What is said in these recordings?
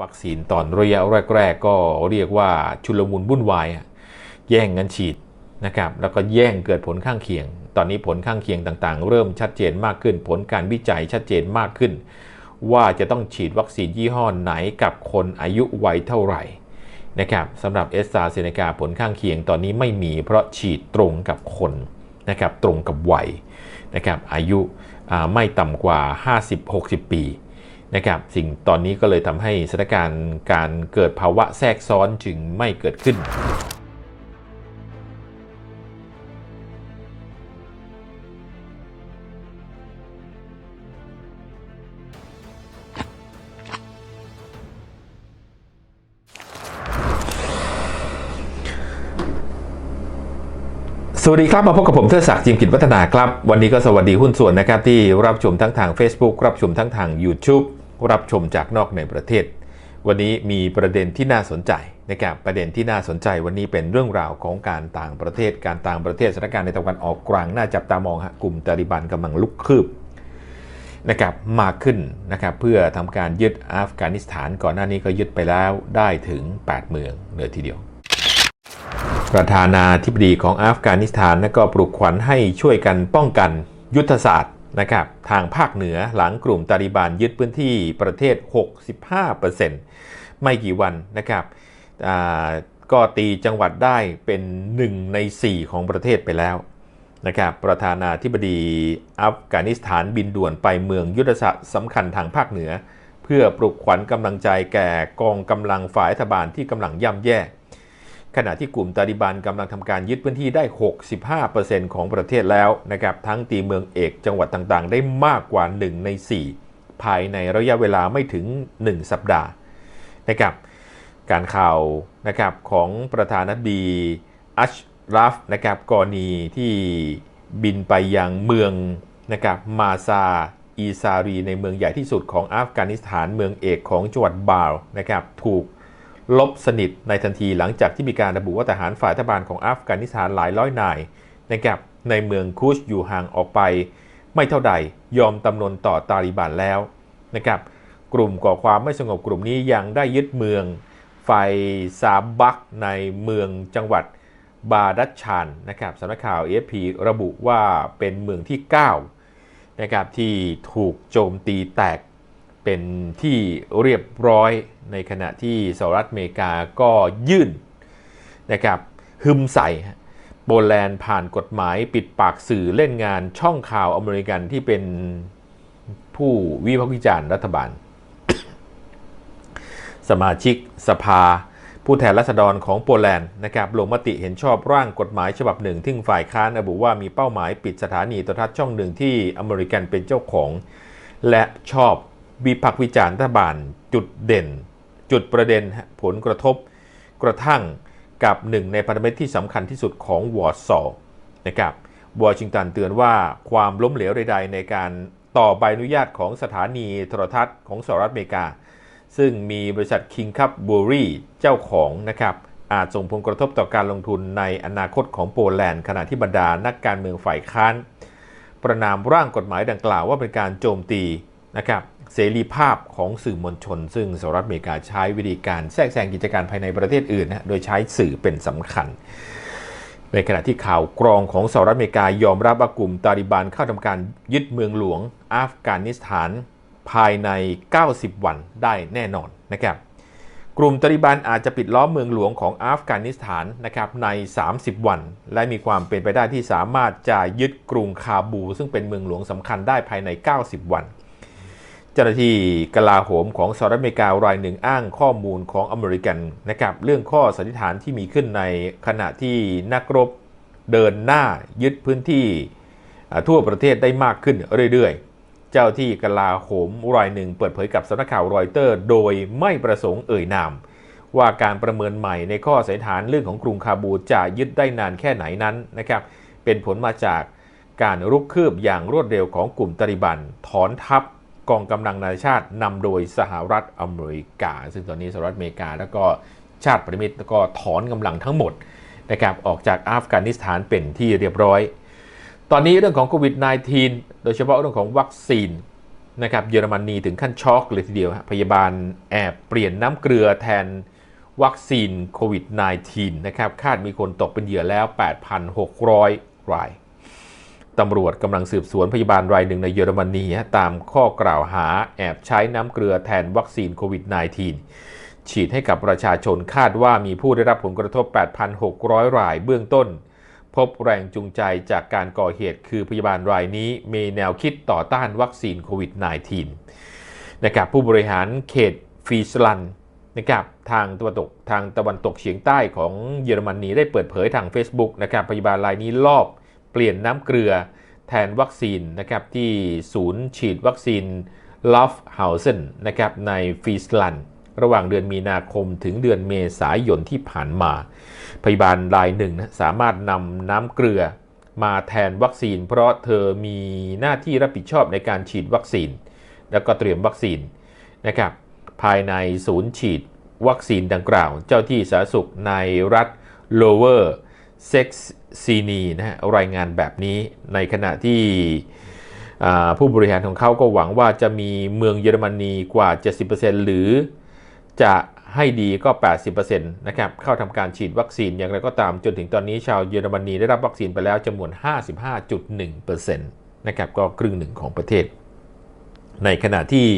วัคซีนตอนระยะแรก ๆ ก็เรียกว่าชุลมุนวุ่นวายอะแย่งกันฉีดนะครับแล้วก็แย่งเกิดผลข้างเคียง ตอนนี้ผลข้างเคียงต่างๆ เริ่มชัดเจนมากขึ้น ผลการวิจัยชัดเจนมากขึ้น ว่าจะต้องฉีดวัคซีนยี่ห้อไหนกับคนอายุวัยเท่าไหร่นะครับสำหรับเอสซาเซเนกาผลข้างเคียงตอนนี้ไม่มีเพราะฉีดตรงกับคนนะครับตรงกับวัยนะครับอายุไม่ต่ำกว่า 50-60 ปี นะครับสิ่งตอนนี้ก็เลยทำให้สถานการณ์การเกิดภาวะแทรกซ้อนจึงไม่เกิดขึ้นสวัสดีครับ มาพบกับผมเทดศักดิ์จิมกิจวัฒนาครับ วันนี้ก็สวัสดีหุ้นส่วนนะครับที่รับชมทั้งทาง Facebook รับชมทั้งทาง YouTube รับชมจากนอกในประเทศ วันนี้มีประเด็นที่น่าสนใจนะครับประเด็นที่น่าสนใจวันนี้เป็นเรื่องราวของการต่างประเทศ การต่างประเทศสถานการณ์ในตะวันออกกลางน่าจับตามองฮะกลุ่มตาลิบันกำลังลุกคืบนะครับมากขึ้นนะครับเพื่อทำการยึดอัฟกานิสถานก่อนหน้านี้ก็ยึดไปแล้วได้ถึง 8 เมืองเลยทีเดียว ประธานาธิบดีของอัฟกานิสถานนะก็ปลุกขวัญให้ช่วยกันป้องกันยุทธศาสตร์ นะครับทางภาคเหนือหลังกลุ่มตาลิบันยึดพื้นที่ประเทศ 65%ไม่กี่วันนะครับก็ตีจังหวัดได้เป็น 1 ใน 4 ของประเทศไปแล้วนะครับประธานาธิบดีอัฟกานิสถานบินด่วนไปเมืองยุทธศาสตร์สำคัญทางภาคเหนือ เพื่อปลุกขวัญกำลังใจแก่กองกำลังฝ่ายรัฐบาลที่กำลังย่ำแย่ ขณะที่กลุ่มตาลิบันกำลังทำการยึดพื้นที่ได้ 65%ของประเทศแล้วนะครับทั้งตีเมืองเอกจังหวัดต่างๆ ได้มากกว่า 1 ใน 4 ภายในระยะเวลาไม่ถึง 1 สัปดาห์นะครับการข่าวนะครับของประธานาธิบดีอัชราฟนะครับกรณีที่บินไปยังเมืองนะครับมาซาอีซารีในเมืองใหญ่ที่สุดของอัฟกานิสถานเมืองเอกของจังหวัดบาลนะครับถูก ลบสนิทในทันทีหลังจากที่มีการระบุว่าทหารฝ่ายรัฐบาลของอัฟกานิสถานหลายร้อยนายนะครับในเมืองคุชอยู่ห่างออกไป ไม่เท่าใดยอมตำนนต่อตาลิบันแล้วนะครับกลุ่มก่อความไม่สงบกลุ่มนี้ยังได้ยึดเมืองไฟซาบักในเมืองจังหวัดบาดัชชานนะครับสำนักข่าว AFP ระบุว่าเป็นเมืองที่ 9 นะครับที่ถูกโจมตีแตก เป็นที่เรียบร้อยในขณะที่สหรัฐอเมริกาก็ยื่นนะครับหึมใส่โปแลนด์ผ่านกฎหมายปิดปากสื่อเล่นงานช่องข่าวอเมริกันที่เป็นผู้วิพากษ์วิจารณ์รัฐบาล สมาชิกสภา ผู้แทนราษฎรของโปแลนด์นะครับลงมติเห็นชอบร่างกฎหมายฉบับหนึ่งที่ฝ่ายค้านระบุว่ามีเป้าหมายปิดสถานีโทรทัศน์ช่องหนึ่งที่อเมริกันเป็นเจ้าของ และชอบ วิพากวิจารณ์รัฐบาล จุดเด่น จุดประเด็นผลกระทบกระทั่งกับหนึ่งในพันธมิตรที่สำคัญที่สุดของวอร์ซอนะครับวอชิงตันเตือนว่าความล้มเหลวใด ๆ ในการต่อใบอนุญาตของสถานีโทรทัศน์ของสหรัฐอเมริกา ซึ่งมีบริษัท King Cup Brewery เจ้าของนะครับอาจส่งผลกระทบต่อการลงทุนในอนาคตของโปแลนด์ ขณะที่บรรดานักการเมืองฝ่ายค้าน ประนามร่างกฎหมายดังกล่าวว่าเป็นการโจมตีนะครับ เสรีภาพของสื่อมวลชน ซึ่งสหรัฐอเมริกาใช้วิธีการแทรกแซงกิจการภายในประเทศอื่นนะโดยใช้สื่อเป็นสำคัญ ในขณะที่ข่าวกรองของสหรัฐอเมริกายอมรับว่ากลุ่มตาลิบันเข้าทำการยึดเมืองหลวงอัฟกานิสถานภายใน 90 วันได้แน่นอนนะครับกลุ่มตาลิบันอาจจะปิดล้อมเมืองหลวงของอัฟกานิสถานนะครับใน 30 วัน และมีความเป็นไปได้ที่สามารถจะยึดกรุงคาบู ซึ่งเป็นเมืองหลวงสำคัญได้ภายใน 90 วัน เจ้าหน้าที่กลาโหมของสหรัฐอเมริการายหนึ่งอ้างข้อมูลของอเมริกันนะครับเรื่องข้อสันนิษฐานที่มีขึ้นในขณะที่นักรบเดินหน้ายึดพื้นที่ทั่วประเทศได้มากขึ้นเรื่อยๆ เจ้าที่กลาโหมรายหนึ่งเปิดเผยกับสำนักข่าวรอยเตอร์ โดยไม่ประสงค์เอ่ยนาม ว่าการประเมินใหม่ในข้อสันนิษฐานเรื่องของกรุงคาบูจะยึดได้นานแค่ไหนนั้นนะครับเป็นผลมาจากการรุกคืบอย่างรวดเร็วของกลุ่มตาลิบันถอนทัพ กองกำลังนานาชาตินำโดยสหรัฐอเมริกา ซึ่งตอนนี้สหรัฐอเมริกาแล้วก็ชาติพันธมิตรแล้วก็ถอนกำลังทั้งหมดนะครับออกจากอัฟกานิสถานเป็นที่เรียบร้อย ตอนนี้เรื่องของโควิด -19 โดยเฉพาะเรื่องของวัคซีนนะครับเยอรมนีถึงขั้นช็อกเลยทีเดียว พยาบาลแอบเปลี่ยนน้ำเกลือแทนวัคซีนโควิด -19 นะครับคาดมีคนตกเป็นเหยื่อแล้ว 8,600 ราย ตำรวจกำลังสืบสวนพยาบาลรายหนึ่งในเยอรมนีตามข้อกล่าวหาแอบใช้น้ำเกลือแทนวัคซีนโควิด -19 ฉีดให้กับประชาชนคาดว่ามีผู้ได้รับผลกระทบ 8,600 รายเบื้องต้น พบแรงจูงใจจากการก่อเหตุคือพยาบาลรายนี้มีแนวคิดต่อต้านวัคซีนโควิด -19 นะครับผู้บริหารเขตฟีสลันนะครับทางตะวันตกทางตะวันตกเฉียงใต้ของเยอรมนีได้เปิดเผยทาง Facebook นะครับพยาบาลรายนี้ลอบ ปลี่ยนน้ำเกลือแทนวัคซีนนะครับที่ศูนย์ฉีดวัคซีนลอฟเฮาเซนนะครับในฟีสลันระหว่างเดือนมีนาคมถึงเดือนเมษายนที่ผ่านมา พยาบาลรายหนึ่งนะสามารถนำน้ำเกลือมาแทนวัคซีน เพราะเธอมีหน้าที่รับผิดชอบในการฉีดวัคซีน แล้วก็เตรียมวัคซีนนะครับภายในศูนย์ฉีดวัคซีนดังกล่าว เจ้าที่สาธารณสุขในรัฐ Lower s a x o n y นะฮะรายงานแบบนี้ในขณะที่ผู้บริหารของเขาก็หวังว่าจะมีเมืองเยอรมนีกว่า 70%หรือจะให้ดีก็ 80%นะครับ เข้าทำการฉีดวัคซีนอย่างไรก็ตามจนถึงตอนนี้ชาวเยอรมนีได้รับวัคซีนไปแล้วจำนวน 55.1%นะครับก็ครึ่งหนึ่งของประเทศ ในขณะที่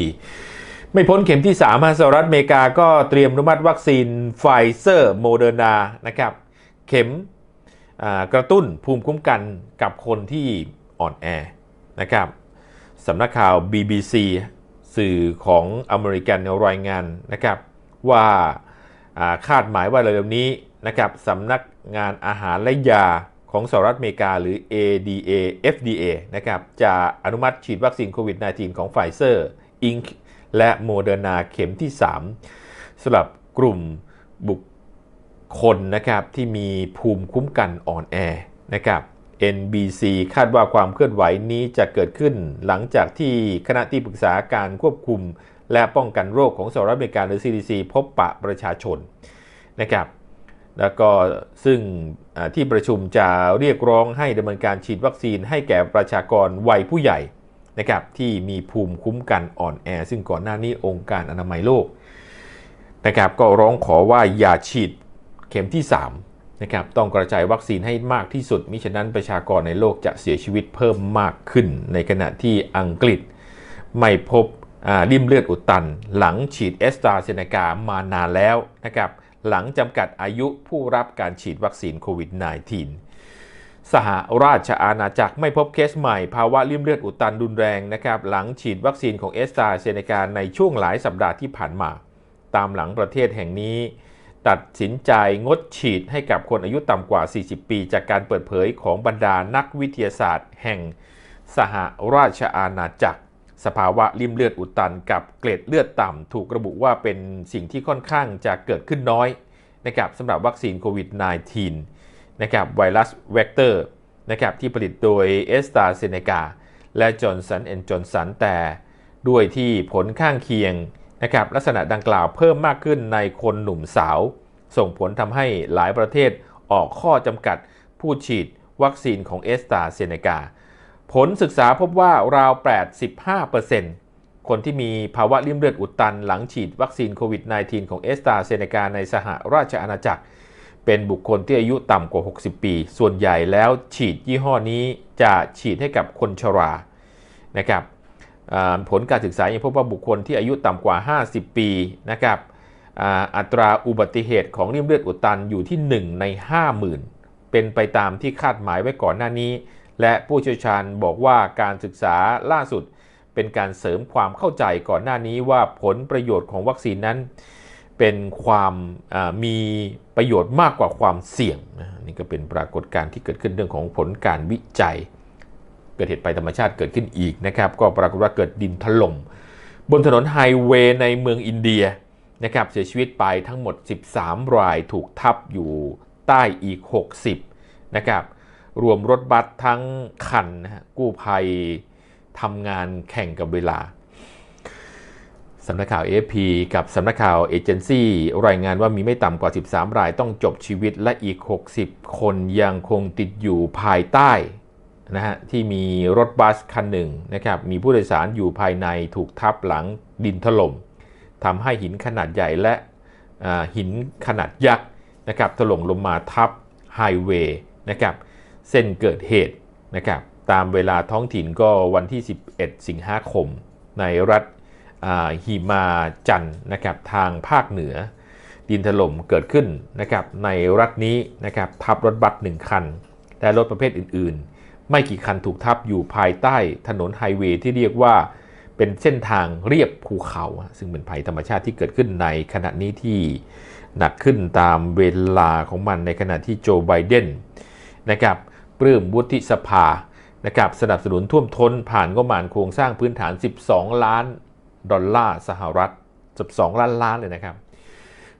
ไม่พ้นเข็มที่3มสหรัฐอเมริกาก็เตรียมอนุมัติวัคซีนไฟเซอร์โมเดอร์นานะครับ เข็ม กระตุ้นภูมิคุ้มกันกับคนที่อ่อนแอนะครับสำนักข่าว BBC สื่อของอเมริกันรายงานนะครับว่าคาดหมายว่าเร็วๆนี้นะครับสำนักงานอาหารและยาของสหรัฐอเมริกาหรือ ADA FDA นะครับจะอนุมัติฉีดวัคซีนโควิด -19 ของไฟเซอร์อิงและโมเดอร์นาเข็มที่ 3สำหรับกลุ่มบุค คลนะครับที่มีภูมิคุ้มกันอ่อนแอนะครับ NBC คาดว่าความเคลื่อนไหวนี้จะเกิดขึ้นหลังจากที่คณะที่ปรึกษาการควบคุม และป้องกันโรคของสหรัฐอเมริกาหรือ CDC พบปะประชาชนนะครับแล้วก็ซึ่งที่ประชุมจะเรียกร้องให้ดำเนินการฉีดวัคซีนให้แก่ประชากรวัยผู้ใหญ่นะครับที่มีภูมิคุ้มกันอ่อนแอ ซึ่งก่อนหน้านี้องค์การอนามัยโลกนะครับก็ร้องขอว่าอย่าฉีด เข็มที่3นะครับต้องกระจายวัคซีนให้มากที่สุด มิฉะนั้นประชากรในโลกจะเสียชีวิตเพิ่มมากขึ้น ในขณะที่อังกฤษไม่พบริ่มเลือดอุดตัน หลังฉีดเอสตราเซเนกามานานแล้วนะครับหลังจำกัดอายุผู้รับการฉีดวัคซีนโควิด -19 สหราชอาณาจักรไม่พบเคสใหม่ ภาวะริ่มเลือดอุดตันรุนแรงนะครับหลังฉีดวัคซีนของเอสตราเซเนกาในช่วงหลายสัปดาห์ที่ผ่านมา ตามหลังประเทศแห่งนี้ ตัดสินใจงดฉีดให้กับคนอายุต่ำกว่า 40 ปี จากการเปิดเผยของบรรดานักวิทยาศาสตร์ แห่งสหราชอาณาจักร สภาวะริ่มเลือดอุดตันกับเกล็ดเลือดต่ำ ถูกระบุว่าเป็นสิ่งที่ค่อนข้างจะเกิดขึ้นน้อยนะครับสำหรับวัคซีนโควิด -19 นะครับไวรัสเวกเตอร์นะครับที่ผลิตโดยเอสตาเซเนกาและจอร์นสันแอนจอร์นสันแต่ด้วยที่ผลข้างเคียง นะครับลักษณะดังกล่าวเพิ่มมากขึ้นในคนหนุ่มสาว ส่งผลทำให้หลายประเทศออกข้อจำกัดผู้ฉีดวัคซีนของเอสตาเซเนกา ผลศึกษาพบว่าราว 85%คนที่มีภาวะริ่มเลือดอุดตันหลังฉีดวัคซีนโควิด -19 ของเอสตาเซเนกาในสหราชอาณาจักร เป็นบุคคลที่อายุต่ำกว่า 60 ปี ส่วนใหญ่แล้วฉีดยี่ห้อนี้จะฉีดให้กับคนชรานะครับ ผลการศึกษายังพบว่าบุคคลที่อายุต่ำกว่า 50 ปีนะครับอัตราอุบัติเหตุของริ่มเลือดอุดตันอยู่ที่ 1 ใน 50,000 เป็นไปตามที่คาดหมายไว้ก่อนหน้านี้ และผู้เชี่ยวชาญบอกว่าการศึกษาล่าสุดเป็นการเสริมความเข้าใจก่อนหน้านี้ว่าผลประโยชน์ของวัคซีนนั้น เป็นความมีประโยชน์มากกว่าความเสี่ยงนี่ก็เป็นปรากฏการณ์ที่เกิดขึ้นเรื่องของผลการวิจัย เกิดเหตุภัยธรรมชาติเกิดขึ้นอีกนะครับก็ปรากฏว่าเกิดดินถล่มบนถนนไฮเวย์ในเมืองอินเดียนะครับเสียชีวิตไปทั้งหมด 13 รายถูกทับอยู่ใต้อีก 60นะครับรวมรถบัสทั้งคันนะฮะกู้ภัยทำงานแข่งกับเวลาสำนักข่าว AFP กับสำนักข่าวเอเจนซี่รายงานว่ามีไม่ต่ำกว่า 13 รายต้องจบชีวิตและอีก 60 คนยังคงติดอยู่ภายใต้ นะฮะที่มีรถบัสคันหนึ่งนะครับมีผู้โดยสารอยู่ภายในถูกทับหลังดินถล่มทำให้หินขนาดใหญ่และหินขนาดยักษ์นะครับถล่มลงมาทับไฮเวย์นะครับเส้นเกิดเหตุนะครับตามเวลาท้องถิ่นก็วันที่ 11 สิงหาคม ในรัฐหิมาจันนะครับทางภาคเหนือ ดินถล่มเกิดขึ้นนะครับในรัฐนี้นะครับทับรถบัสหนึ่งคัน และรถประเภทอื่นๆ ไม่กี่คันถูกทับอยู่ภายใต้ถนนไฮเวย์ที่เรียกว่าเป็นเส้นทางเรียบภูเขา ซึ่งเป็นภัยธรรมชาติที่เกิดขึ้นในขณะนี้ที่หนักขึ้นตามเวลาของมันในขณะที่โจไบเดนนะครับปลื้มวุฒิสภานะครับสนับสนุนท่วมท้นผ่านงบประมาณโครงสร้างพื้นฐาน 12 ล้านดอลลาร์สหรัฐ 12 ล้านล้านเลยนะครับ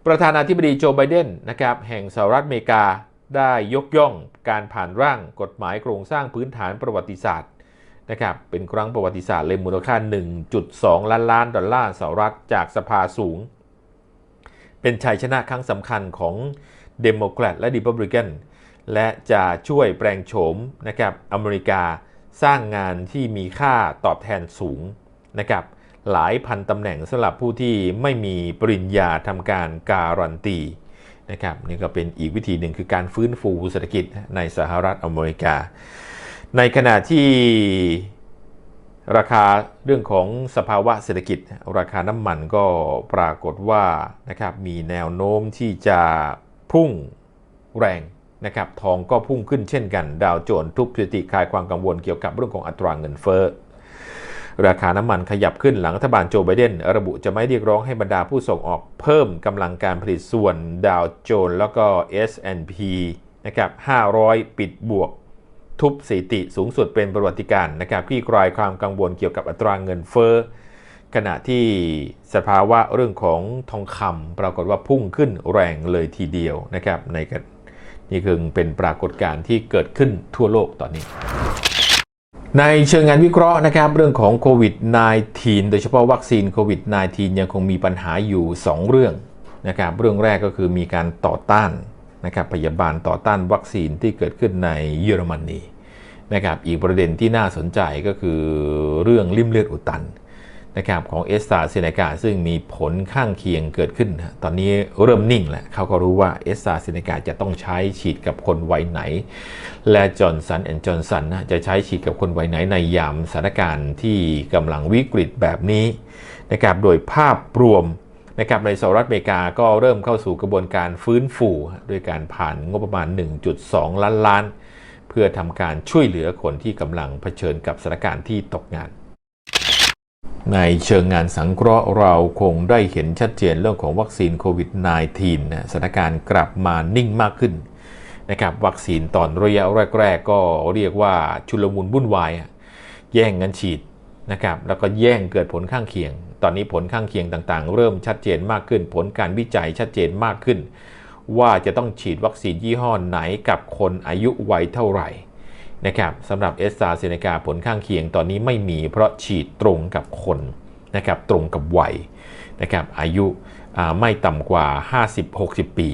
ประธานาธิบดีโจไบเดนนะครับแห่งสหรัฐอเมริกา ได้ยกย่องการผ่านร่างกฎหมายโครงสร้างพื้นฐานประวัติศาสตร์นะครับเป็นครั้งประวัติศาสตร์เลยมูลค่า 1.2 ล้านล้านดอลลาร์สหรัฐจากสภาสูง เป็นชัยชนะครั้งสำคัญของเดโมแครตและดิพับลิกันและจะช่วยแปลงโฉมนะครับอเมริกาสร้างงานที่มีค่าตอบแทนสูงนะครับหลายพันตำแหน่งสำหรับผู้ที่ไม่มีปริญญาทำการการันตี นะครับนี่ก็เป็นอีกวิธีหนึ่งคือการฟื้นฟูเศรษฐกิจในสหรัฐอเมริกา ในขณะที่ราคาเรื่องของสภาวะเศรษฐกิจ ราคาน้ำมันก็ปรากฏว่านะครับมีแนวโน้มที่จะพุ่งแรงนะครับทองก็พุ่งขึ้นเช่นกัน ดาวโจนส์ทุบสถิติคลายความกังวลเกี่ยวกับเรื่องของอัตราเงินเฟ้อ ราคาน้ำมันขยับขึ้นหลังรัฐบาลโจไบเดนระบุจะไม่เรียกร้องให้บรรดาผู้ส่งออกเพิ่มกำลังการผลิตส่วนดาวโจนส์แล้วก็ S&P นะครับ 500 ปิดบวก ทุบสถิติสูงสุดเป็นประวัติการณ์นะครับคลี่คลายความกังวลเกี่ยวกับอัตราเงินเฟ้อขณะที่สภาวะเรื่องของทองคำปรากฏว่าพุ่งขึ้นแรงเลยทีเดียวนะครับในกันนี่คือเป็นปรากฏการณ์ที่เกิดขึ้นทั่วโลกตอนนี้ ในเชิงงานวิเคราะห์นะครับเรื่องของโควิด -19 โดยเฉพาะวัคซีนโควิด -19 ยังคงมีปัญหาอยู่ 2 เรื่องนะครับเรื่องแรกก็คือมีการต่อต้านนะครับพยาบาลต่อต้านวัคซีนที่เกิดขึ้นในเยอรมนีนะครับอีกประเด็นที่น่าสนใจก็คือเรื่องริ่มเลือดอุดตัน นะครับของเอสตาเซเนกาซึ่งมีผลข้างเคียงเกิดขึ้น ตอนนี้เริ่มนิ่งแล้วเขาก็รู้ว่าเอสตาเซเนกาจะต้องใช้ฉีดกับคนวัยไหน และจอร์นสันแอนด์จอร์นสันจะใช้ฉีดกับคนวัยไหนในยามสถานการณ์ที่กำลังวิกฤตแบบนี้นะครับโดยภาพรวมนะครับในสหรัฐอเมริกาก็เริ่มเข้าสู่กระบวนการฟื้นฟูด้วยการผ่านงบประมาณ 1.2 ล้านล้าน เพื่อทำการช่วยเหลือคนที่กำลังเผชิญกับสถานการณ์ที่ตกงาน ในเชิงงานสังเคราะห์เราคงได้เห็นชัดเจนเรื่องของวัคซีนโควิด -19 นะสถานการณ์กลับมานิ่งมากขึ้นนะครับวัคซีนตอนระยะแรก ๆ ก็เรียกว่าชุลมุนวุ่นวายอะแย่งกันฉีดนะครับแล้วก็แย่งเกิดผลข้างเคียง ตอนนี้ผลข้างเคียงต่างๆ เริ่มชัดเจนมากขึ้น ผลการวิจัยชัดเจนมากขึ้น ว่าจะต้องฉีดวัคซีนยี่ห้อไหนกับคนอายุวัยเท่าไหร่ นะครับสำหรับเอสตาเซเนกาผลข้างเคียงตอนนี้ไม่มีเพราะฉีดตรงกับคนนะครับตรงกับวัยนะครับอายุไม่ต่ำกว่า 50-60 ปี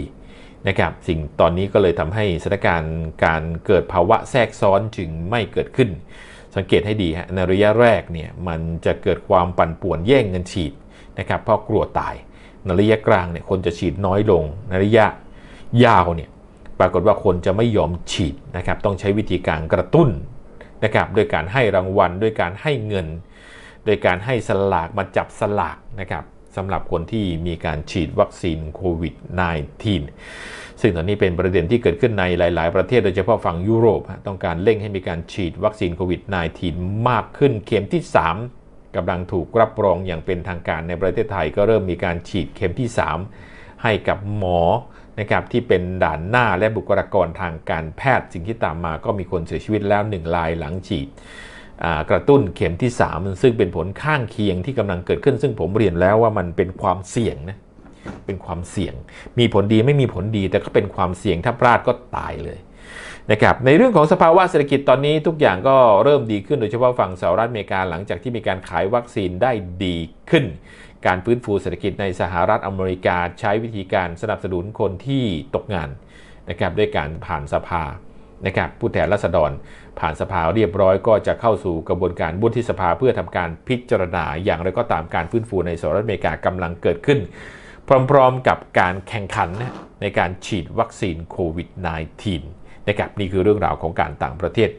นะครับสิ่งตอนนี้ก็เลยทำให้สถานการณ์การเกิดภาวะแทรกซ้อนจึงไม่เกิดขึ้น สังเกตให้ดีฮะในระยะแรกเนี่ยมันจะเกิดความปั่นป่วนแย่งเงินฉีดนะครับเพราะกลัวตายในระยะกลางเนี่ยคนจะฉีดน้อยลงในระยะยาวเนี่ย ปรากฏว่าคนจะไม่ยอมฉีดนะครับต้องใช้วิธีการกระตุ้นนะครับโดยการให้รางวัลด้วยการให้เงิน โดยการให้สลากมาจับสลากนะครับสำหรับคนที่มีการฉีดวัคซีนโควิด -19 ซึ่งตอนนี้เป็นประเด็นที่เกิดขึ้นในหลาย ๆ ประเทศโดยเฉพาะฝั่งยุโรป ต้องการเร่งให้มีการฉีดวัคซีนโควิด -19 มากขึ้นเข็มที่ 3กำลังถูกรับรองอย่างเป็นทางการในประเทศไทย ก็เริ่มมีการฉีดเข็มที่ 3 ให้กับหมอ นะครับที่เป็นด่านหน้าและบุคลากรทางการแพทย์สิ่งที่ตามมาก็มีคนเสียชีวิตแล้ว 1 รายหลังฉีดกระตุ้นเข็มที่ 3 ซึ่งเป็นผลข้างเคียงที่กำลังเกิดขึ้น ซึ่งผมเรียนแล้วว่ามันเป็นความเสี่ยงนะเป็นความเสี่ยง มีผลดีไม่มีผลดี แต่ก็เป็นความเสี่ยงถ้าพลาดก็ตายเลยนะครับในเรื่องของสภาวะเศรษฐกิจตอนนี้ทุกอย่างก็เริ่มดีขึ้นโดยเฉพาะฝั่งสหรัฐอเมริกาหลังจากที่มีการขายวัคซีนได้ดีขึ้น การฟื้นฟูเศรษฐกิจในสหรัฐอเมริกาใช้วิธีการสนับสนุนคนที่ตกงานนะครับด้วยการผ่านสภานะครับผู้แทนราษฎรผ่านสภาเรียบร้อยก็จะเข้าสู่กระบวนการวุฒิสภาเพื่อทำการพิจารณาอย่างไรก็ตามการฟื้นฟูในสหรัฐอเมริกากำลังเกิดขึ้น พร้อมๆกับการแข่งขันในการฉีดวัคซีนโควิด -19 นะครับนี่คือเรื่องราวของการต่างประเทศ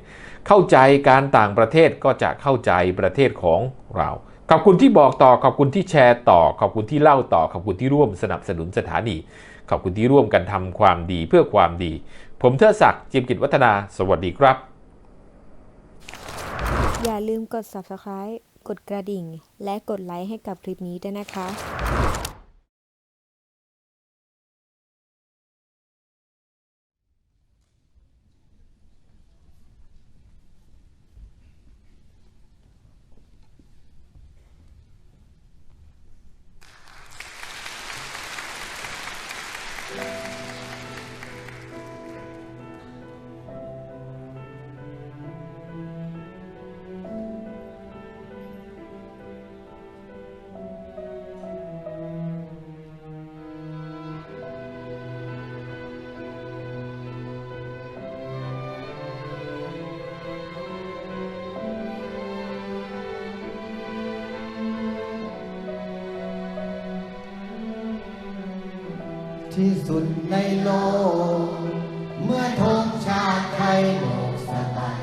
เข้าใจการต่างประเทศก็จะเข้าใจประเทศของเรา ขอบคุณที่บอกต่อ ขอบคุณที่แชร์ต่อ ขอบคุณที่เล่าต่อ ขอบคุณที่ร่วมสนับสนุนสถานี ขอบคุณที่ร่วมกันทำความดีเพื่อความดี ผมเทิดศักดิ์จิมกิจวัฒนา สวัสดีครับ อย่าลืมกด subscribe กดกระดิ่ง และกดไลค์ให้กับคลิปนี้ด้วยนะคะ ที่สุดในโลก เมื่อธงชาติไทยโบกสะบัน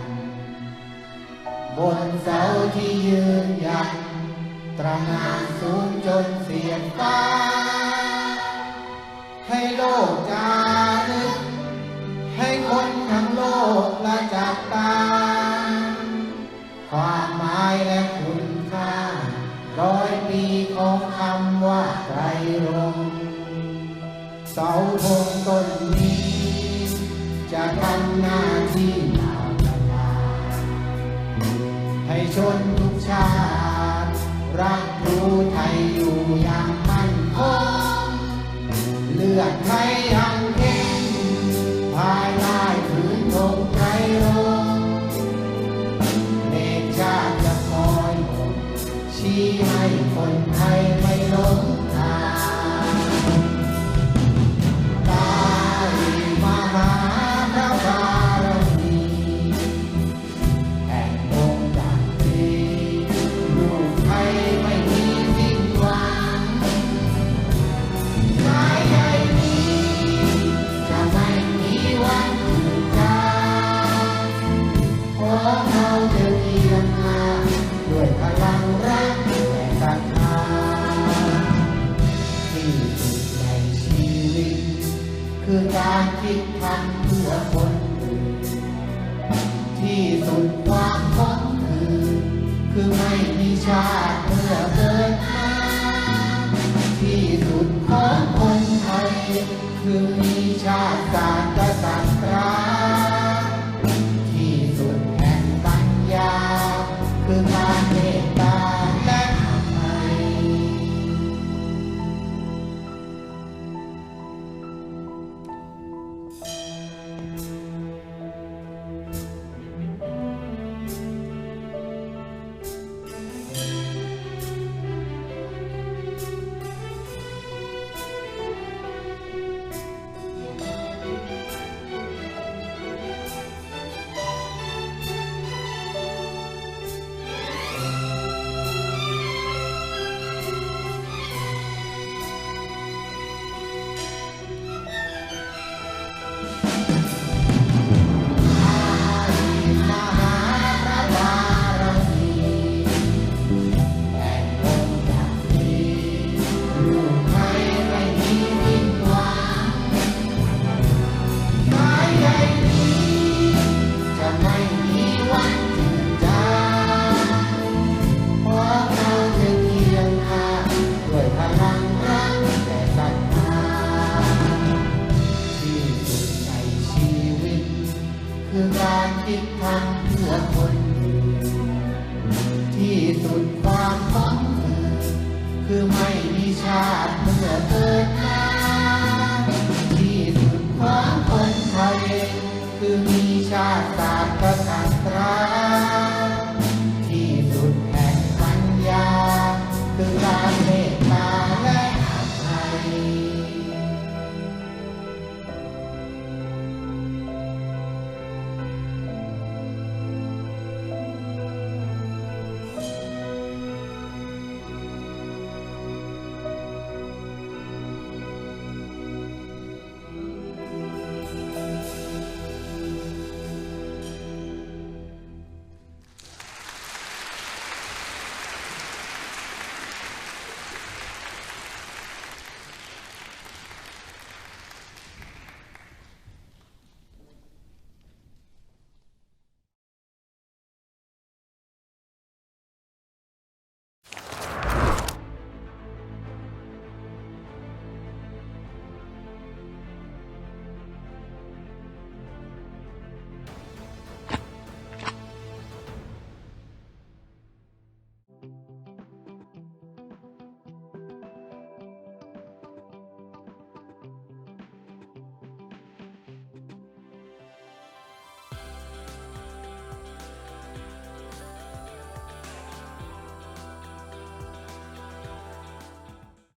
บนเสาที่ยืนยัดตระหงานสูงจนเสียดฟ้า ให้โลกจารึกให้คนทั้งโลกละจับตา ความหมายและ เสาธงต้นนี้ จะทำหน้าที่นาวนา ให้ชนทุกชาติ รักรู้ไทยอยู่อย่างมั่นคงเลือดไทย คือการคิดทำเพื่อคนอื่น ที่สุดความขมคือ คือไม่มีชาติเพื่อเกิดมาที่สุดของคนไทยคือมีชาติ